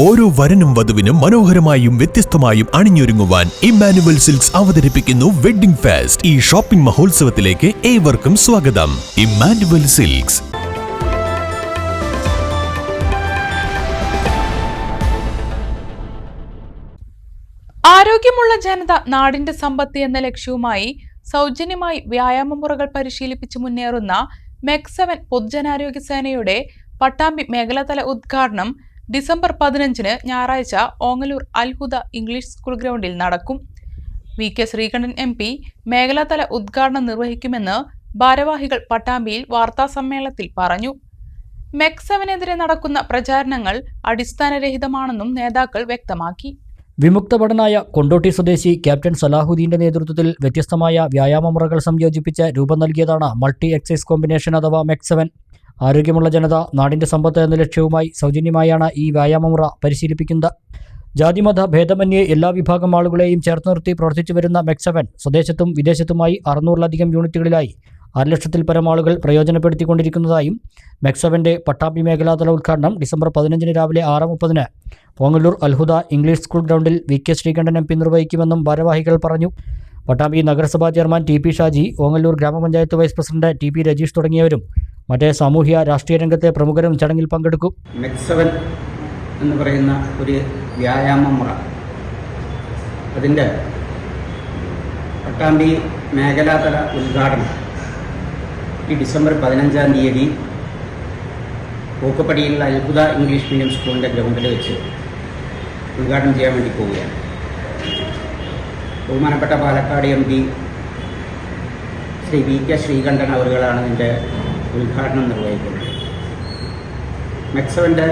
ഓരോ വരനും വധുവിനും മനോഹരമായും വ്യത്യസ്തമായും അണിഞ്ഞൊരുങ്ങുവാൻ ഇമ്മാനുവൽ സിൽക്സ് അവതരിപ്പിക്കുന്നു വെഡ്ഡിംഗ് ഫെസ്റ്റ്. ഈ ഷോപ്പിംഗ് മഹോത്സവത്തിലേക്ക് ഏവർക്കും സ്വാഗതം. Emmanuel Silks. ആരോഗ്യമുള്ള ജനത നാടിന്റെ സമ്പത്ത് എന്ന ലക്ഷ്യവുമായി സൗജന്യമായി വ്യായാമമുറകൾ പരിശീലിപ്പിച്ച് മുന്നേറുന്ന മെക്സവൻ പൊതുജനാരോഗ്യ സേനയുടെ പട്ടാമ്പി മേഖലാതല ഉദ്ഘാടനം ഡിസംബർ പതിനഞ്ചിന് ഞായറാഴ്ച ഓങ്ങലൂർ അൽഹുദ ഇംഗ്ലീഷ് സ്കൂൾ ഗ്രൗണ്ടിൽ നടക്കും. V K Sreekandan M P മേഖലാതല ഉദ്ഘാടനം നിർവഹിക്കുമെന്ന് ഭാരവാഹികൾ പട്ടാമ്പിയിൽ വാർത്താസമ്മേളനത്തിൽ പറഞ്ഞു. മെക്സവനെതിരെ നടക്കുന്ന പ്രചാരണങ്ങൾ അടിസ്ഥാനരഹിതമാണെന്നും നേതാക്കൾ വ്യക്തമാക്കി. വിമുക്തഭടനായ കൊണ്ടോട്ടി സ്വദേശി ക്യാപ്റ്റൻ സലാഹുദ്ദീന്റെ നേതൃത്വത്തിൽ വ്യത്യസ്തമായ വ്യായാമ മുറകൾ സംയോജിപ്പിച്ച് രൂപം നൽകിയതാണ് മൾട്ടി എക്സൈസ് കോമ്പിനേഷൻ അഥവാ മെക്സവൻ ആരോഗ്യമുള്ള ജനത നാടിന്റെ സമ്പത്ത് എന്ന ലക്ഷ്യവുമായി സൗജന്യമായാണ് ഈ വ്യായാമമുറ പരിശീലിപ്പിക്കുന്നത്. ജാതിമത ഭേദമന്യേ എല്ലാ വിഭാഗം ആളുകളെയും ചേർത്ത് നിർത്തി പ്രവർത്തിച്ചു വരുന്ന മെക്സവൻ സ്വദേശത്തും വിദേശത്തുമായി അറുന്നൂറിലധികം യൂണിറ്റുകളിലായി അര ലക്ഷത്തിൽ പരം ആളുകൾ പ്രയോജനപ്പെടുത്തിക്കൊണ്ടിരിക്കുന്നതായും മെക്സവന്റെ പട്ടാമ്പി മേഖലാതല ഉദ്ഘാടനം ഡിസംബർ പതിനഞ്ചിന് രാവിലെ ആറ് മുപ്പതിന് പോങ്ങല്ലൂർ അൽഹുദ ഇംഗ്ലീഷ് സ്കൂൾ ഗ്രൗണ്ടിൽ V K Sreekandan M P നിർവഹിക്കുമെന്നും ഭാരവാഹികൾ പറഞ്ഞു. പട്ടാമ്പി നഗരസഭാ chairman T P Shaji Ongallur ഗ്രാമപഞ്ചായത്ത് vice president T P Rajeesh തുടങ്ങിയവരും മറ്റേ സാമൂഹ്യ രാഷ്ട്രീയ രംഗത്തെ പ്രമുഖരും ചടങ്ങിൽ പങ്കെടുക്കും. മെക്സവൻ എന്ന് പറയുന്ന ഒരു വ്യായാമ മുറ. അതിന്റെ പട്ടാമ്പി മേഖലാതല ഉദ്ഘാടനം. ഈ ഡിസംബർ പതിനഞ്ചാം തീയതി പൂക്കപ്പടിയിലുള്ള അത്ഭുത ഇംഗ്ലീഷ് മീഡിയം സ്കൂളിന്റെ ഗ്രൗണ്ടിൽ വെച്ച് ഉദ്ഘാടനം ചെയ്യാൻ വേണ്ടി പോവുകയാണ്. ബഹുമാനപ്പെട്ട Palakkad M P Shri V K Sreekandan അവറുകളാണ് ഇതിന്റെ ഉദ്ഘാടനം നിർവഹിക്കുന്നത് മെക്സോവിന്റെ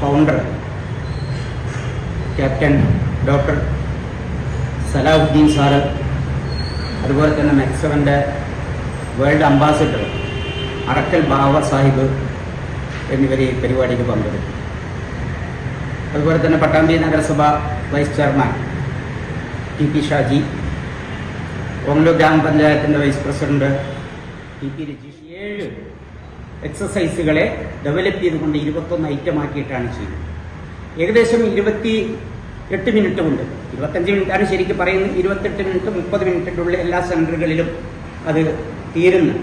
founder captain doctor Salahuddin sir അതുപോലെ തന്നെ മെക്സോവിന്റെ വേൾഡ് അംബാസിഡർ അറക്കൽ ബാവ സാഹിബ് എന്നിവർ ഈ പരിപാടിക്ക് പങ്കെടുത്തു. അതുപോലെ തന്നെ പട്ടാമ്പി നഗരസഭ vice chairman T P Shaji Ongallur ഗ്രാമപഞ്ചായത്തിന്റെ vice president T P Rajeesh ഏഴ് എക്സസൈസുകളെ ഡെവലപ്പ് ചെയ്തുകൊണ്ട് ഇരുപത്തൊന്ന് ഐറ്റമാക്കിയിട്ടാണ് ചെയ്യുന്നത്. ഏകദേശം ഇരുപത്തി എട്ട് മിനിറ്റ് കൊണ്ട് ഇരുപത്തഞ്ച് മിനിറ്റാണ് ശരിക്കും പറയുന്നത്. ഇരുപത്തെട്ട് മിനിറ്റ് മുപ്പത് മിനിറ്റിന്റെ ഉള്ളിൽ എല്ലാ സെന്ററുകളിലും അത് തീരുന്നു.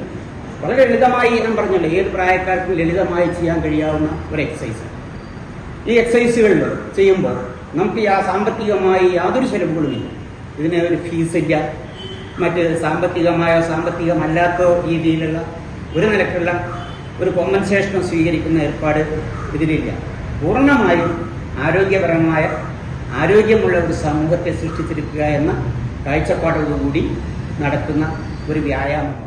വളരെ ലളിതമായി ഞാൻ പറഞ്ഞല്ലോ ഏത് പ്രായക്കാർക്കും ലളിതമായി ചെയ്യാൻ കഴിയാവുന്ന ഒരു എക്സസൈസ് ഈ എക്സസൈസുകളിൽ ചെയ്യുമ്പോൾ നമുക്ക് ആ സാമ്പത്തികമായി യാതൊരു ചെലവുകളുമില്ല ഇതിന് ഒരു ഫീസില്ല മറ്റ് സാമ്പത്തികമായോ സാമ്പത്തികമല്ലാത്ത രീതിയിലുള്ള ഒരു നിലക്കുള്ള ഒരു കോമ്പൻസേഷനും സ്വീകരിക്കുന്ന ഏർപ്പാട് ഇതിലില്ല. പൂർണമായും ആരോഗ്യപരമായ ആരോഗ്യമുള്ള ഒരു സമൂഹത്തെ സൃഷ്ടിച്ചിരിക്കുക എന്ന കാഴ്ചപ്പാടോടുകൂടി നടത്തുന്ന ഒരു വ്യായാമ. മുറയാണ്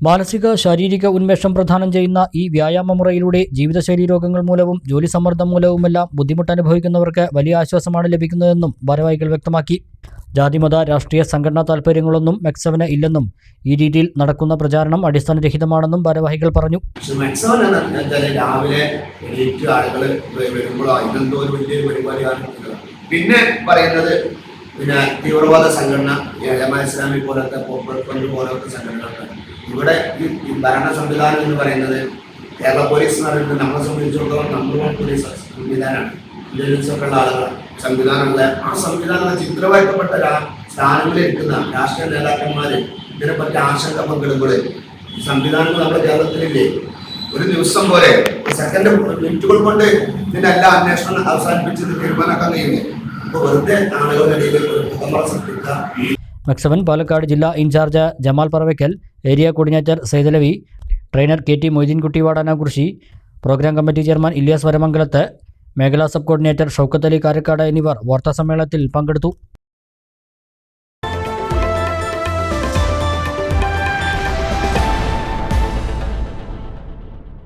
മാനസിക ശാരീരിക ഉന്മേഷം പ്രദാനം ചെയ്യുന്ന ഈ വ്യായാമമുറയിലൂടെ ജീവിതശൈലി രോഗങ്ങൾ മൂലവും ജോലി സമ്മർദ്ദം മൂലവുമെല്ലാം ബുദ്ധിമുട്ട് അനുഭവിക്കുന്നവർക്ക് വലിയ ആശ്വാസമാണ് ലഭിക്കുന്നതെന്നും ഭാരവാഹികൾ വ്യക്തമാക്കി. ജാതിമത രാഷ്ട്രീയ സംഘടനാ താൽപ്പര്യങ്ങളൊന്നും മെക്സവന് ഇല്ലെന്നും ഈ രീതിയിൽ നടക്കുന്ന പ്രചാരണം അടിസ്ഥാനരഹിതമാണെന്നും ഭാരവാഹികൾ പറഞ്ഞു. രാവിലെ വലിയ പിന്നെ പറയുന്നത് പിന്നെ തീവ്രവാദ സംഘടന ഇസ്ലാമി പോലത്തെ പോലത്തെ സംഘടനകൾ ഇവിടെ ഈ ഭരണ സംവിധാനം എന്ന് പറയുന്നത് കേരള പോലീസ് എന്ന് പറയുന്നത് നമ്മളെ സംബന്ധിച്ചിടത്തോളം നമ്പർ വൺ പോലീസ് സംവിധാനമാണ്. ഇന്റലിജൻസ് ഒക്കെ ഉള്ള ആളുകൾ സംവിധാനങ്ങളെ ആ സംവിധാനങ്ങളെ രാ- സ്ഥാനങ്ങളിൽ എത്തുന്ന രാഷ്ട്രീയ നേതാക്കന്മാര് ഇതിനെപ്പറ്റി ആശങ്ക പങ്കിടുമ്പോൾ സംവിധാനങ്ങൾ നമ്മുടെ കേരളത്തിലില്ലേ? ഒരു ദിവസം പോലെ സെക്കൻഡ് മിനിറ്റുകൾ കൊണ്ട് ഇതിന്റെ എല്ലാ അന്വേഷണം അവസാനിപ്പിച്ചത് തീരുമാനമാക്കാൻ കഴിയുന്നത് അപ്പൊ വെറുതെ ആളുകളുടെ ഇടയിൽ മെക്സവൻ പാലക്കാട് ജില്ലാ in charge Jamal Paravakkal area coordinator Saithalavi trainer K T Moideenkutty Vadanamkurissi programme committee chairman Ilyas Varamangalath മേഖലാ സബ് കോർഡിനേറ്റർ ഷൗക്കത്ത് അലി കാരക്കാട് എന്നിവർ വാർത്താസമ്മേളനത്തിൽ പങ്കെടുത്തു.